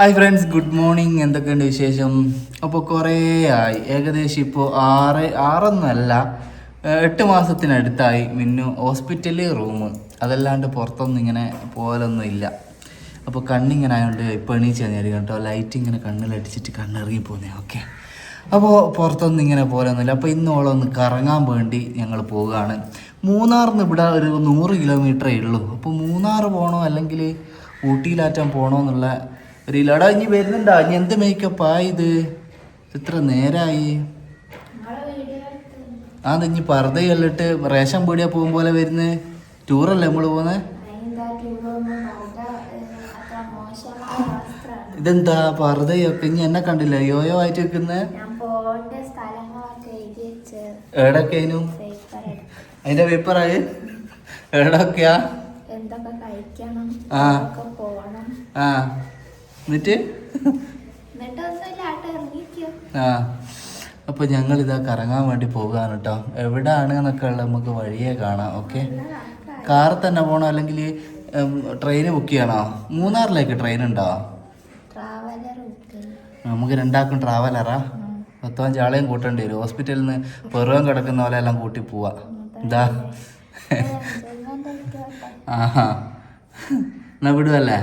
Hi friends good morning എന്തൊക്കെയുണ്ട് വിശേഷം? അപ്പോൾ കുറേ ആയി. ഏകദേശം ഇപ്പോൾ ആറ് ആറൊന്നല്ല എട്ട് മാസത്തിനടുത്തായി മിന്നു ഹോസ്പിറ്റലിൽ റൂം. അതല്ലാണ്ട് പുറത്തൊന്നും ഇങ്ങനെ പോകലൊന്നും ഇല്ല. അപ്പോൾ കണ്ണിങ്ങനെ ആയതുകൊണ്ട് ഇപ്പോൾ എണീച്ച് കഴിഞ്ഞാൽ കേട്ടോ ലൈറ്റ് ഇങ്ങനെ കണ്ണിലടിച്ചിട്ട് കണ്ണിറങ്ങി പോകുന്നേ ഓക്കെ അപ്പോൾ പുറത്തൊന്നും ഇങ്ങനെ പോലൊന്നുമില്ല അപ്പോൾ ഇന്ന് ഓളൊന്ന് കറങ്ങാൻ വേണ്ടി ഞങ്ങൾ പോവുകയാണ് മൂന്നാറിന്ന് ഇവിടെ ഒരു നൂറ് കിലോമീറ്ററേ ഉള്ളൂ. അപ്പോൾ മൂന്നാർ പോകണോ അല്ലെങ്കിൽ ഊട്ടിയിലാറ്റം പോകണോ എന്നുള്ള ഇല്ലടാ ഇനി വരുന്നുണ്ടോ. ഇനി എന്ത് മേക്കപ്പാ ഇത്? ഇത്ര നേരായി. ആ ഇനി പർദ്ദ കല്ലിട്ട് റേഷൻ പീടിയാ പോകും പോലെ വരുന്നത് ടൂറല്ലേ നമ്മൾ പോകുന്നത് ഇതെന്താ പർദ്ദയൊക്കെ? ഇനി എന്നെ കണ്ടില്ല? യോയോ ആയിട്ട് വെക്കുന്നത് പേപ്പർ അതിന്റെ പേപ്പറായി എവിടൊക്കെയാ കഴിക്കണം? ആ. ആ. എന്നിട്ട്? ആ. അപ്പോൾ ഞങ്ങൾ ഇതാ കറങ്ങാൻ വേണ്ടി പോകുകയാണ് കേട്ടോ എവിടെയാണ് എന്നൊക്കെ ഉള്ള നമുക്ക് വഴിയെ കാണാം ഓക്കെ? കാർ തന്നെ പോണോ അല്ലെങ്കിൽ ട്രെയിന് ബുക്ക് ചെയ്യണോ? മൂന്നാറിലേക്ക് ട്രെയിൻ ഉണ്ടോ? നമുക്ക് രണ്ടാക്കും ട്രാവലറാ പത്തഞ്ച് ചാളയും കൂട്ടേണ്ടി വരും. ഹോസ്പിറ്റലിൽ നിന്ന് പെറുവം കിടക്കുന്ന പോലെ എല്ലാം കൂട്ടി പോവാ. എന്താ ആഹാ. എന്നാ വിടുവല്ലേ?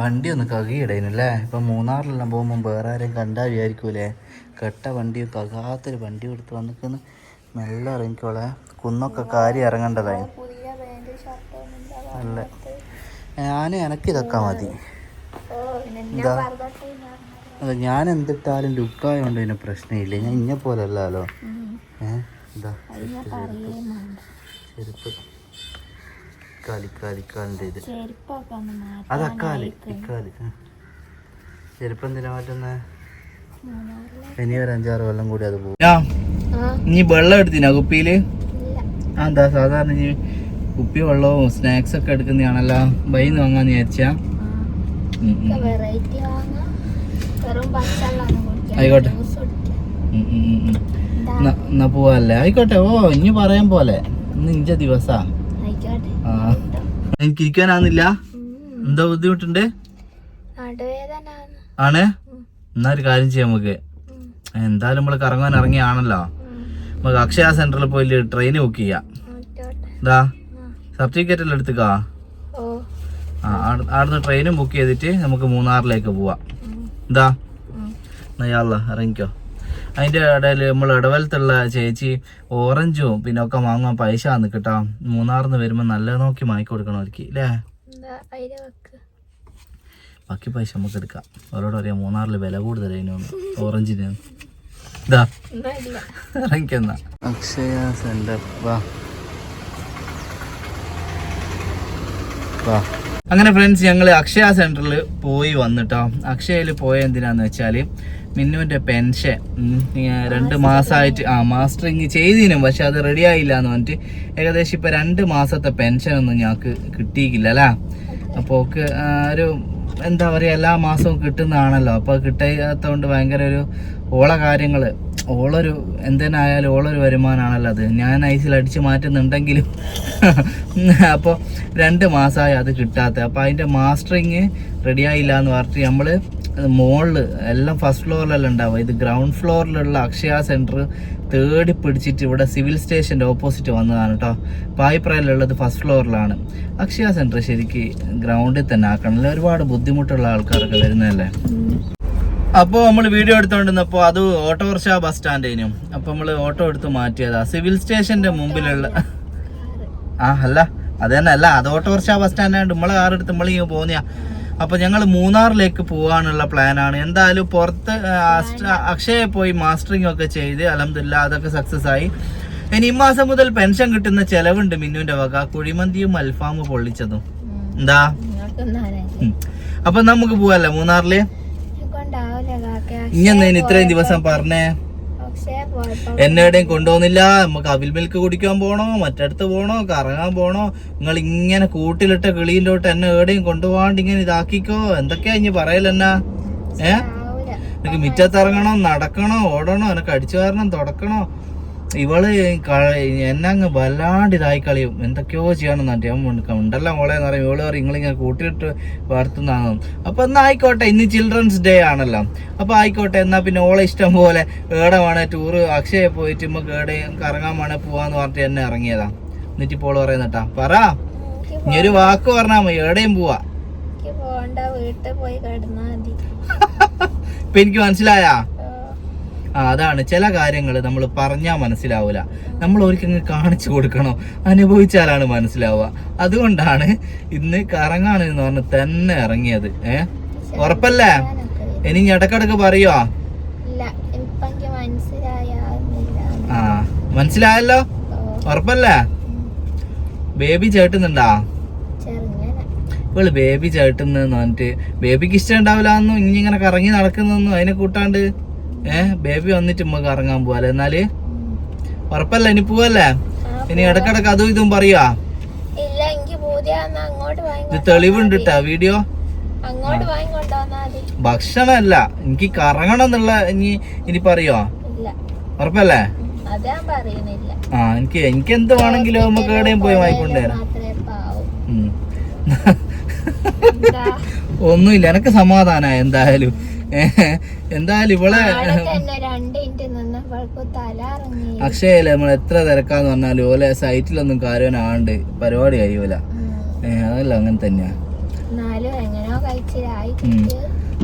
വണ്ടി ഒന്ന് കകിയിടേനല്ലേ? ഇപ്പം മൂന്നാറിലെല്ലാം പോകുമ്പോൾ വേറെ ആരെയും കണ്ടാ വിചാരിക്കൂലേ? കെട്ട വണ്ടി കകാത്തൊരു വണ്ടി എടുത്ത് വന്നിക്കുന്നു. മെല്ലെ ഇറങ്ങിക്കോളെ കുന്നൊക്കെ കാരി ഇറങ്ങേണ്ടതായി. അല്ല. ഞാൻ എനക്ക് ഇതൊക്കെ മതി. എന്താ? അല്ല ഞാൻ എന്തിട്ടാലും ലുക്കായതുകൊണ്ട് പിന്നെ പ്രശ്നമില്ല. ഞാൻ ഇന്നെ പോലെ അല്ലല്ലോ ഏഹ് എന്താ? ചെരുപ്പ്. കാലി കാലി ഇക്കാലിന്റെ ഇത്. അത് അക്കാൽ ഇക്കാൽ. ചെരുപ്പ് എന്തിനാ മാറ്റുന്നേ? ഇനി ഒരു അഞ്ചാറ് കൊല്ലം കൂടി അത് പോകും. നീ വെള്ളം എടുത്തിനാ കുപ്പിയിൽ? എന്താ സാധാരണ നീ കുപ്പി വെള്ളവും സ്നാക്സ് ഒക്കെ എടുക്കുന്നതാണല്ലോ. ബൈന്ന് വാങ്ങാന്ന് വിചാരിച്ചാ. ആയിക്കോട്ടെ. എന്നാ പോവല്ലേ? ആയിക്കോട്ടെ. ഓ ഇനി പറയാൻ പോലെ. ഇന്ന് ഇഞ്ച ദിവസാ. എനിക്ക് ഇരിക്കാനാന്നില്ല എന്താ ബുദ്ധിമുട്ടുണ്ട്? ആണ്? എന്നാ ഒരു കാര്യം ചെയ്യാം നമുക്ക്. എന്തായാലും നമ്മൾ കറങ്ങാൻ ഇറങ്ങിയാണല്ലോ. നമുക്ക് അക്ഷയ സെന്ററിൽ പോയി ട്രെയിൻ ബുക്ക് ചെയ്യാം. ഇതാ സർട്ടിഫിക്കറ്റ് എല്ലാം എടുത്തുക്കാ? ആ ആട്- ട്രെയിനും ബുക്ക് ചെയ്തിട്ട് നമുക്ക് മൂന്നാറിലേക്ക് പോവാം. എന്താ? എന്നാ ഇറങ്ങിക്കോ. അതിന്റെ ഇടയിൽ നമ്മൾ ഇടവലത്തുള്ള ചേച്ചി ഓറഞ്ചും പിന്നെ ഒക്കെ വാങ്ങാൻ പൈസ വന്ന് കിട്ടാ. മൂന്നാറിന്ന് വരുമ്പോൾ നല്ല നോക്കി വാങ്ങി കൊടുക്കണം അവർക്ക് അല്ലേ ബാക്കി പൈസ നമുക്ക് എടുക്കാം. അവരോട് പറയാം മൂന്നാറിൽ വില കൂടുതലായിരുന്നു ഓറഞ്ചിന്. ഇതാ. ഇറങ്ങിക്കെന്നാ അക്ഷയ സെന്റർ. വാ. വാ. അങ്ങനെ ഫ്രണ്ട്സ് ഞങ്ങൾ അക്ഷയ സെന്ററിൽ പോയി വന്നിട്ടോ. അക്ഷയയിൽ പോയ എന്തിനാന്ന് വെച്ചാൽ മിന്നുവിന്റെ പെൻഷൻ രണ്ട് മാസമായിട്ട് ആ മാസ്റ്ററിങ് ചെയ്തിനും പക്ഷെ അത് റെഡി ആയില്ല എന്ന് പറഞ്ഞിട്ട് ഏകദേശം ഇപ്പൊ രണ്ട് മാസത്തെ പെൻഷൻ ഒന്നും ഞങ്ങൾക്ക് കിട്ടിയിട്ടില്ല അല്ലേ? അപ്പോൾ ഒരു എന്താ പറയുക എല്ലാ മാസവും കിട്ടുന്നതാണല്ലോ. അപ്പോൾ കിട്ടാത്തതുകൊണ്ട് ഭയങ്കര ഒരു ഓള കാര്യങ്ങൾ ഓളൊരു എന്തിനായാലും ഓളൊരു വരുമാനമാണല്ലോ അത്. ഞാൻ ഐസിൽ അടിച്ച് മാറ്റുന്നുണ്ടെങ്കിലും അപ്പോൾ രണ്ട് മാസമായി അത് കിട്ടാത്ത. അപ്പോൾ അതിന്റെ മാസ്റ്ററിങ് റെഡിയായില്ല എന്ന് പറഞ്ഞിട്ട് നമ്മൾ മുകളിൽ എല്ലാം ഫസ്റ്റ് ഫ്ലോറിലെല്ലാം ഉണ്ടാവും ഇത് ഗ്രൗണ്ട് ഫ്ലോറിലുള്ള അക്ഷയ സെന്റർ തേടി പിടിച്ചിട്ട് ഇവിടെ സിവിൽ സ്റ്റേഷന്റെ ഓപ്പോസിറ്റ് വന്നതാണ് കേട്ടോ പായിപ്രായിലുള്ളത് ഫസ്റ്റ് ഫ്ലോറിലാണ് അക്ഷയ സെന്റർ ശരിക്ക് ഗ്രൗണ്ടിൽ തന്നെ ആക്കണം. അല്ലേ? ഒരുപാട് ബുദ്ധിമുട്ടുള്ള ആൾക്കാരൊക്കെ വരുന്നതല്ലേ? അപ്പോൾ നമ്മൾ വീഡിയോ എടുത്തുകൊണ്ടിരുന്നപ്പോൾ അത് ഓട്ടോറിക്ഷ ബസ് സ്റ്റാൻഡിനും അപ്പോൾ നമ്മൾ ഓട്ടോ എടുത്ത് മാറ്റിയതാ. സിവിൽ സ്റ്റേഷന്റെ മുമ്പിലുള്ള ആ അല്ല. അത് തന്നെ അല്ല. അത് ഓട്ടോറിക്ഷ ബസ് സ്റ്റാൻഡായിട്ട് നമ്മളെ കാറെടുത്ത് നമ്മളിങ്ങനെ പോകുന്നയാ അപ്പോൾ ഞങ്ങൾ മൂന്നാറിലേക്ക് പോകാനുള്ള പ്ലാനാണ്. എന്തായാലും പുറത്ത് അക്ഷയ പോയി മാസ്റ്ററിംഗ് ഒക്കെ ചെയ്ത് അലഹമില്ല അതൊക്കെ സക്സസ് ആയി. ഇനി ഈ മാസം മുതൽ പെൻഷൻ കിട്ടുന്ന ചെലവുണ്ട് മിന്നുവിന്റെ വക. കുഴിമന്തിയും അൽഫാമും പൊള്ളിച്ചതും. എന്താ. അപ്പൊ നമുക്ക് പോവല്ലേ മൂന്നാറിൽ. ഇനി ഇത്രയും ദിവസം പറഞ്ഞേ? എന്നെ എവിടെയും കൊണ്ടുപോകുന്നില്ല. നമുക്ക് അവിൽ മിൽക്ക് കുടിക്കാൻ പോണോ? മറ്റടുത്ത് പോണോ? കറങ്ങാൻ പോണോ? നിങ്ങൾ ഇങ്ങനെ കൂട്ടിലിട്ട കിളിയിലോട്ട് എന്നെ എവിടെയും കൊണ്ടുപോകാണ്ട് ഇങ്ങനെ ഇതാക്കിക്കോ? എന്തൊക്കെയാ ഇനി പറയലെന്നാ ഏ? ആവൂല എനിക്ക് മിറ്റത്തിറങ്ങണം നടക്കണോ ഓടണോ എനക്ക് അടിച്ചു കാരണം തുടക്കണോ? ഇവൾ എന്നങ്ങ് വല്ലാണ്ട് ഇതായി കളിയും. എന്തൊക്കെയോ ചെയ്യണം എന്നിട്ട് ഞാൻ ഉണ്ടല്ലോ മോളെ എന്ന് പറയും ഇവൾ പറയും നിങ്ങളിങ്ങനെ കൂട്ടിയിട്ട് വളർത്തുന്നതാണ്? അപ്പൊ എന്നാ ആയിക്കോട്ടെ ഇന്ന് ചിൽഡ്രൻസ് ഡേ ആണല്ലോ. അപ്പൊ ആയിക്കോട്ടെ എന്നാ പിന്നെ ഓളെ ഇഷ്ടം പോലെ ഏടെ വേണേ ടൂറ് അക്ഷയ പോയിട്ട് നമുക്ക് ഏടെ കറങ്ങാൻ വേണേ പോവാന്ന് പറഞ്ഞിട്ട് എന്നെ ഇറങ്ങിയതാ. എന്നിട്ട് ഇപ്പോൾ പറയുന്നട്ടാ പറ ഇനി ഒരു വാക്ക് പറഞ്ഞാ മതി എവിടെയും പോവാ. ഇപ്പൊ എനിക്ക് മനസ്സിലായാ? അതാണ്. ചില കാര്യങ്ങൾ നമ്മൾ പറഞ്ഞാൽ മനസ്സിലാവില്ല നമ്മൾ ഒരിക്കലും കാണിച്ചു കൊടുക്കണം? അനുഭവിച്ചാലാണ് മനസ്സിലാവുക. അതുകൊണ്ടാണ് ഇന്ന് കറങ്ങാണ് എന്ന് പറഞ്ഞ് തന്നെ ഇറങ്ങിയത്. ഏ? ഉറപ്പല്ലേ. ഇനി ഇടക്കിടക്ക് പറയുവാ ആ മനസ്സിലായല്ലോ? ഉറപ്പല്ലേ? ബേബി ചേട്ടുന്നുണ്ടാ? ഇവൾ ബേബി ചേട്ടുന്നെന്ന് പറഞ്ഞിട്ട് ബേബിക്ക് ഇഷ്ടം ഉണ്ടാവില്ല എന്നും ഇനി ഇങ്ങനെ കറങ്ങി നടക്കുന്നൊന്നും അതിനെ കൂട്ടാണ്ട് ഏ ബേബി വന്നിട്ട് നമുക്ക് ഇറങ്ങാൻ പോവാല്ലേ? എന്നാൽ? ഉറപ്പല്ല? ഇനി പോവല്ലേ? ഇനി ഇടക്കിടക്ക് അതും ഇതും അങ്ങോട്ട് ഇത് തെളിവുണ്ട് വീഡിയോ ഭക്ഷണമല്ല. എനിക്ക് കറങ്ങണം എന്നുള്ള ഇനി ഇനി പറയോ? ഉറപ്പല്ലേ? ആ എനിക്ക് എനിക്ക് എന്ത് വേണമെങ്കിലും നമുക്ക് എവിടെയും പോയി വാങ്ങിക്കൊണ്ടുവരാം. ഒന്നുമില്ല. എനക്ക് സമാധാന എന്തായാലും. എന്തായാലും ഇവളെ അക്ഷയല്ലേ നമ്മൾ എത്ര തിരക്കാന്ന് പറഞ്ഞാലും ഓലെ സൈറ്റിലൊന്നും കാര്യവനാണ്ട് പരിപാടി കഴിയൂല. അതല്ല അങ്ങനെ തന്നെയാ.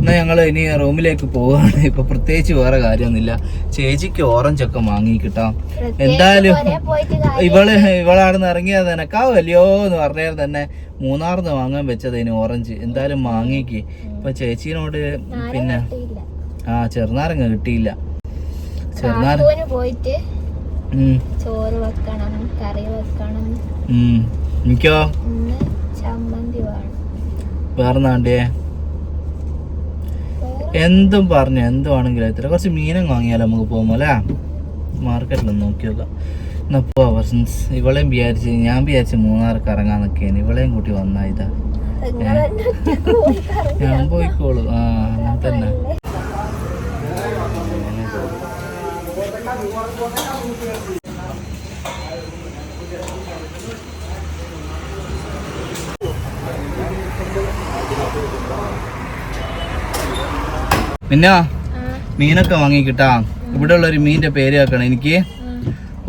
എന്നാലും എങ്ങനെയോ കഴിച്ചിലായി ഉം. എന്നാ ഞങ്ങൾ ഇനി റൂമിലേക്ക് പോവുകയാണ് ഇപ്പൊ പ്രത്യേകിച്ച് വേറെ കാര്യമൊന്നുമില്ല. ചേച്ചിക്ക് ഓറഞ്ച് ഒക്കെ കിട്ടാം. എന്തായാലും ഇവൾ ഇവളാടുന്ന് ഇറങ്ങിയത് തന്നെ കാവല്ലയോ എന്ന് പറഞ്ഞാൽ തന്നെ മൂന്നാറിന്ന് വാങ്ങാൻ വെച്ചതേന് ഓറഞ്ച് എന്തായാലും വാങ്ങിക്ക്. ഇപ്പൊ ചേച്ചീനോട് പിന്നെ ആ ചെറുനാരങ്ങ കിട്ടിയില്ല. ചെറുനാരങ്ങ പോയിട്ട് ചോറ് വെക്കണം കറി വെക്കണം. എനിക്കോ? ചമ്മന്തി വേണം. വേറെ നാണ്ടിയേ എന്തും പറഞ്ഞു എന്തുവാണെങ്കിലും എത്ര കുറച്ച് മീനും വാങ്ങിയാലോ നമുക്ക് പോകുമ്പോൾ അല്ലേ? മാർക്കറ്റിൽ നോക്കി നോക്കാം എന്നാൽ പോവാ ഇവളെയും വിചാരിച്ച് ഞാൻ വിചാരിച്ച് മൂന്നാർക്ക് ഇറങ്ങാൻ നിൽക്കുകയാണ് ഇവളെയും കൂട്ടി വന്നാ ഇതാ. ഞാൻ പോയിക്കോളൂ. ആ അങ്ങനെ തന്നെ നല്ലേ. പിന്നെ മീനൊക്കെ വാങ്ങിക്കിട്ടാ. ഇവിടെ ഉള്ള ഒരു മീന്റെ പേര് വെക്കണം എനിക്ക്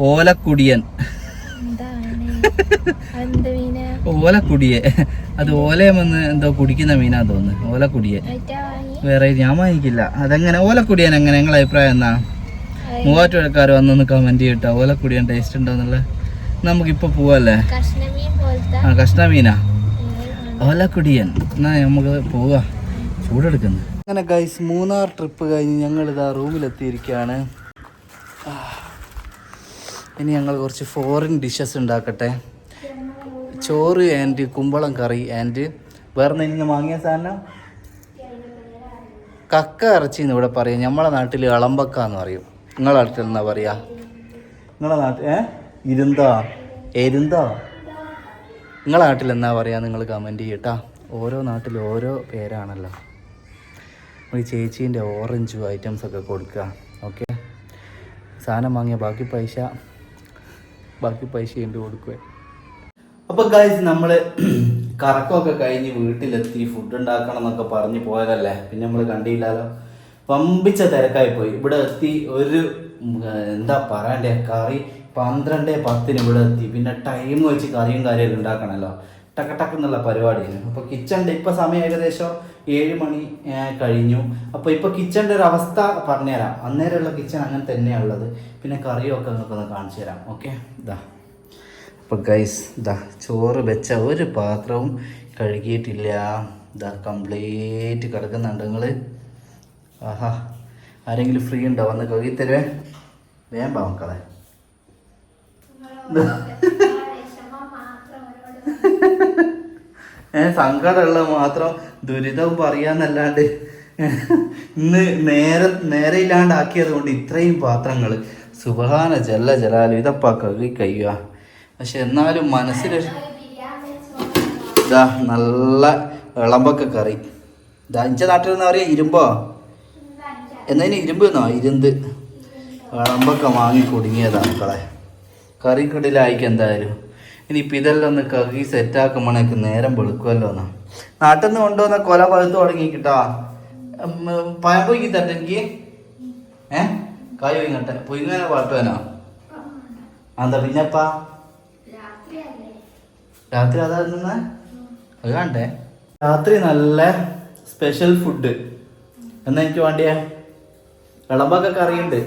ഓലക്കുടിയൻ. ഓലക്കുടിയെ അത് ഓലയമെന്ന് എന്തോ കുടിക്കുന്ന മീനാ തോന്നുന്നു. ഓലക്കുടിയെ വേറെ ഞാൻ വാങ്ങിക്കില്ല. അതെങ്ങനെ? ഓലക്കുടിയൻ എങ്ങനെ? നിങ്ങളെ അഭിപ്രായം എന്നാ മൂവാറ്റുപുഴക്കാർ വന്നൊന്ന് കമന്റ് ചെയ്യട്ടോ ഓലക്കുടിയൻ ടേസ്റ്റ് ഉണ്ടോന്നുള്ളത് നമുക്കിപ്പോ പോവല്ലേ? ആ കഷ്ണമീനാ? ഓലക്കുടിയൻ. എന്നാ നമുക്ക് പോവാ. ചൂടെടുക്കുന്നു. അങ്ങനെ ഗൈസ് മൂന്നാർ ട്രിപ്പ് കഴിഞ്ഞ് ഞങ്ങൾ ഇതാ റൂമിലെത്തിയിരിക്കുകയാണ്. ഇനി ഞങ്ങൾ കുറച്ച് ഫോറിൻ ഡിഷസ് ഉണ്ടാക്കട്ടെ. ചോറ് ആൻഡ് കുമ്പളം കറി ആൻഡ് വേറെ എന്തെങ്കിലും വാങ്ങിയ സാധനം? കക്ക ഇറച്ചി എന്ന് ഇവിടെ പറയും. നമ്മളെ നാട്ടിൽ ഇളമ്പക്ക എന്ന് പറയും. നിങ്ങളെ നാട്ടിൽ എന്നാ പറയാ? നിങ്ങളെ നാട്ടിൽ ഏ? ഇരുന്തോ? എരുന്തോ? നിങ്ങളെ നാട്ടിൽ എന്താ പറയുക നിങ്ങൾ കമന്റ് ചെയ്യട്ടാ ഓരോ നാട്ടിൽ ഓരോ പേരാണല്ലോ. ഈ ചേച്ചീന്റെ ഓറഞ്ച് ഐറ്റംസ് ഒക്കെ കൊടുക്കുക. ഓക്കെ സാധനം വാങ്ങിയ ബാക്കി പൈസ ബാക്കി പൈസ ഉണ്ട് കൊടുക്കുക അപ്പോൾ ഗൈസ് നമ്മൾ കറക്കമൊക്കെ കഴിഞ്ഞ് വീട്ടിലെത്തി ഫുഡ് ഉണ്ടാക്കണം എന്നൊക്കെ പറഞ്ഞ് പോയതല്ലേ? പിന്നെ നമ്മൾ കണ്ടില്ലല്ലോ പമ്പിച്ച തിരക്കായി പോയി. ഇവിടെ എത്തി ഒരു എന്താ പറയണ്ടേ? കറി പന്ത്രണ്ട് പത്തിന് ഇവിടെ എത്തി. പിന്നെ ടൈം വെച്ച് കറിയും കാര്യമൊക്കെ ഉണ്ടാക്കണമല്ലോ ടക്ക ടക്ക് എന്നുള്ള പരിപാടിയാണ്. അപ്പോൾ കിച്ചണിന്റെ ഇപ്പോൾ സമയം ഏകദേശം ഏഴ് മണി കഴിഞ്ഞു. അപ്പോൾ ഇപ്പോൾ കിച്ചണിന്റെ ഒരു അവസ്ഥ പറഞ്ഞുതരാം. അന്നേരമുള്ള കിച്ചൺ അങ്ങനെ തന്നെയാണ് ഉള്ളത് പിന്നെ കറിയൊക്കെ നിങ്ങൾക്ക് ഒന്ന് കാണിച്ചു തരാം. ഓക്കെ? ഇതാ അപ്പോൾ ഗൈസ് ഇതാ ചോറ് വെച്ച ഒരു പാത്രവും കഴുകിയിട്ടില്ല. ഇതാ കംപ്ലീറ്റ് കിടക്കുന്നുണ്ട് നിങ്ങൾ ആഹാ. ആരെങ്കിലും ഫ്രീ ഉണ്ടോ? വന്ന് കഴുകി തരുവേ. വേം പാ മക്കളെ. ഏ സങ്കടമുള്ള മാത്രം ദുരിതവും പറയാന്നല്ലാണ്ട് ഇന്ന് നേരെ നേരെ ഇല്ലാണ്ടാക്കിയത് കൊണ്ട് ഇത്രയും പാത്രങ്ങൾ സുബഹാന ജല്ല ജലാലും ഇതപ്പാ കഴുകി കഴിയുക. പക്ഷെ എന്നാലും മനസ്സിൽ ഇതാ നല്ല ഇളമ്പൊക്കെ കറി. ഇതാ ഇഞ്ച നാട്ടിൽ നിന്ന് പറയാ ഇരുമ്പോ? എന്നതിന് ഇരുമ്പ് എന്നോ? ഇരുന്ത്. ഇളമ്പൊക്കെ വാങ്ങി കുടുങ്ങിയതാ മക്കളെ. കറിക്കടിലായിക്ക് എന്തായാലും. ഇനിയിപ്പോൾ ഇതെല്ലാം ഒന്ന് കകി സെറ്റാക്കുമ്പോഴേക്ക് നേരം വെളുക്കുമല്ലോ എന്നാ. നാട്ടിൽ നിന്ന് കൊണ്ടുവന്ന കൊല പഴുത്ത് തുടങ്ങി കിട്ടാ. പഴം പൊയ്ക്കി തട്ടെ എനിക്ക്? ഏ? കായ് പൊയ്ങ്ങട്ടെ പൊയ്ങ്ങനെ പാട്ടുവാനോ അതാ പിന്നെപ്പാ രാത്രി അതാ നിന്ന് അത് കണ്ടേ. രാത്രി നല്ല സ്പെഷ്യൽ ഫുഡ് എന്നാ എനിക്ക് വേണ്ടിയേ? വിളമ്പൊക്കെ കറിയുണ്ട്.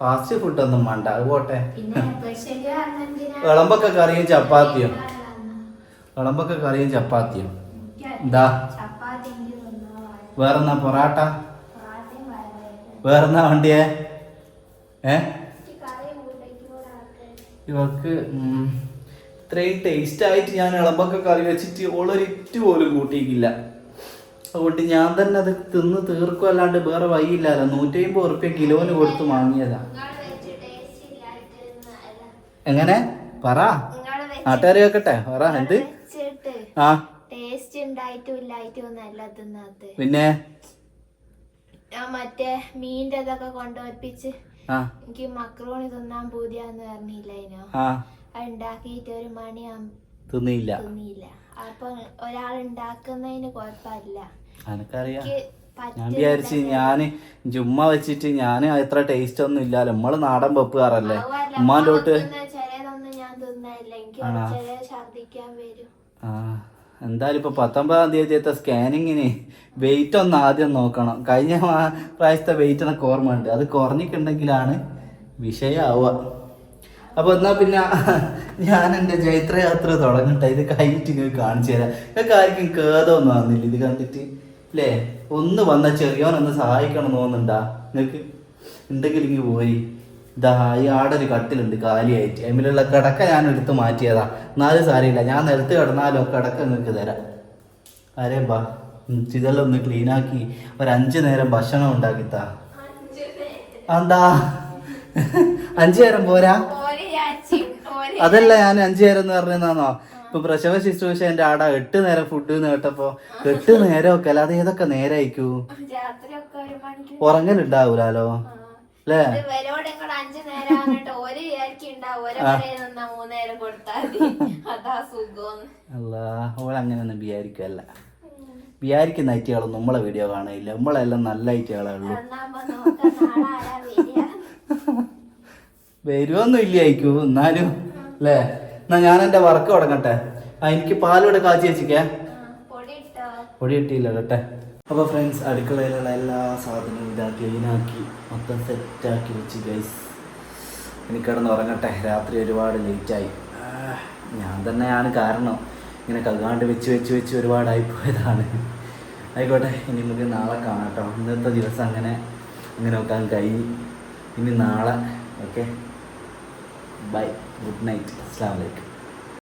ഫാസ്റ്റ് ഫുഡ് ഒന്നും വേണ്ട അത് പോട്ടെ. വിളമ്പൊക്കെ കറിയും ചപ്പാത്തിയും. വിളമ്പൊക്കെ കറിയും ചപ്പാത്തിയും. എന്താ വേറെന്നാ പൊറാട്ട? വേറെന്നാ വണ്ടിയേ? ഏ? ഇവക്ക് ഇത്രയും ടേസ്റ്റ് ആയിട്ട് ഞാൻ ഇളമ്പൊക്കെ കറി വെച്ചിട്ട് ഓളൊരിറ്റ് പോലും കൂട്ടിയിട്ടില്ല. അതുകൊണ്ട് ഞാൻ തന്നെ അത് തിന്ന് തീർക്കും അല്ലാണ്ട് വേറെ വഴിയില്ലല്ലോ നൂറ്റി അമ്പത് ഉറുപ്പ്യ കിലോന് കൊടുത്ത് വാങ്ങിയതാ. എങ്ങനെ? പറ. നാട്ടുകാർ കേക്കട്ടെ. പറ. എന്ത്? ആ. പിന്നെ? മറ്റേ മീന്റെ ഇതൊക്കെ കൊണ്ടുവപ്പിച്ച് ആ. എനിക്ക് മക്രോണി തിന്നാൻ പൂതിയാന്ന് പറഞ്ഞില്ലേനോ ആ. അത് ഉണ്ടാക്കിയിട്ട് ഒരു തിന്നില്ല. തിന്നില്ല. അപ്പൊ ഒരാൾ ഉണ്ടാക്കുന്നതിന് കുഴപ്പമില്ല. എനക്കറിയാം എനിക്ക് ഞാൻ വിചാരിച്ച് ഞാൻ ജുമ്മ വെച്ചിട്ട് ഞാൻ എത്ര ടേസ്റ്റ് ഒന്നും ഇല്ലാലോ. നമ്മൾ നാടൻ വെപ്പുകാരല്ലേ ഉമ്മാന്റെ തൊട്ട് ആ എന്തായാലും ഇപ്പൊ പത്തൊമ്പതാം തീയതിയത്തെ സ്കാനിങ്ങിന് വെയിറ്റ് ഒന്ന് ആദ്യം നോക്കണം. കഴിഞ്ഞ പ്രാവശ്യത്തെ വെയിറ്റ് എന്നൊക്കെ ഓർമ്മ ഉണ്ട് അത് കുറഞ്ഞിട്ടുണ്ടെങ്കിലാണ് വിഷയമാവുക അപ്പൊ എന്നാ പിന്നെ ഞാൻ എന്റെ ജൈത്രയാത്ര തുടങ്ങട്ടെ. ഇത് കഴിഞ്ഞിട്ട് ഇങ്ങനെ കാണിച്ചു തരാം. ഇതൊക്കെ ആർക്കും കേതൊന്നും വന്നില്ല ഇത് കണ്ടിട്ട് അല്ലേ ഒന്ന് വന്ന ചെറിയോനൊന്ന് സഹായിക്കണം എന്ന് തോന്നുന്നുണ്ടാ നിങ്ങൾക്ക് ഉണ്ടെങ്കിൽ ഇങ്ങ് പോയി. ഇതാ ഈ ആടെ ഒരു കട്ടിലുണ്ട് കാലിയായിട്ട്. അതിലുള്ള കിടക്ക ഞാൻ എടുത്ത് മാറ്റിയതാ. എന്നാലും സാരിയില്ല. ഞാൻ നിലത്ത് കിടന്നാലോ കിടക്ക നിങ്ങൾക്ക് തരാം. അരേ ബാ. ഇതെല്ലാം ഒന്ന് ക്ലീനാക്കി. ഒരു അഞ്ച് നേരം ഭക്ഷണം ഉണ്ടാക്കിത്താ. എന്താ അഞ്ചു നേരം പോരാ? അതല്ല ഞാൻ അഞ്ചു നേരം എന്ന് പറഞ്ഞാന്നോ ഇപ്പൊ പ്രസവ ശുശ്രൂഷ എന്റെ ആട എട്ട് നേരം ഫുഡ് എന്ന് കേട്ടപ്പോ എട്ട് നേരം ഒക്കെ അല്ലാതെ ഏതൊക്കെ നേരായിക്കൂ ഉറങ്ങലുണ്ടാവൂലോ അല്ലേ? ഓൾ അങ്ങനെയൊന്നും വിചാരിക്കല്ല വിചാരിക്കുന്ന ഐറ്റികളൊന്നും നമ്മളെ വീഡിയോ കാണില്ല നമ്മളെല്ലാം നല്ല ഐറ്റികളേ ഉള്ളൂ. വരുവൊന്നും വരുമൊന്നും ഇല്ലായിരിക്കും എന്നാലും. അല്ലേ? എന്നാ ഞാൻ എന്റെ വർക്ക് തുടങ്ങട്ടെ. ആ എനിക്ക് പാലിവിടെ കാച്ചി വെച്ചിക്കേ പൊടി കിട്ടിയില്ല കേട്ടെ അപ്പോൾ ഫ്രണ്ട്സ് അടുക്കളയിലുള്ള എല്ലാ സാധനവും ഇതാ ക്ലീനാക്കി മൊത്തം സെറ്റാക്കി വെച്ച് ഗൈസ് എനിക്ക് കിടന്ന് ഉറങ്ങട്ടെ. രാത്രി ഒരുപാട് ലേറ്റായി ഞാൻ തന്നെയാണ് കാരണം. ഇങ്ങനെ കകാണ്ട് വെച്ച് വെച്ച് വെച്ച് ഒരുപാടായി പോയതാണ്. ആയിക്കോട്ടെ ഇനി നമുക്ക് നാളെ കാണാം കേട്ടോ. ഇന്നത്തെ ദിവസം അങ്ങനെ അങ്ങനെ നോക്കാൻ കഴിഞ്ഞു ഇനി നാളെ okay bye ഗുഡ് നൈറ്റ് അസ്സാം വലൈക്കും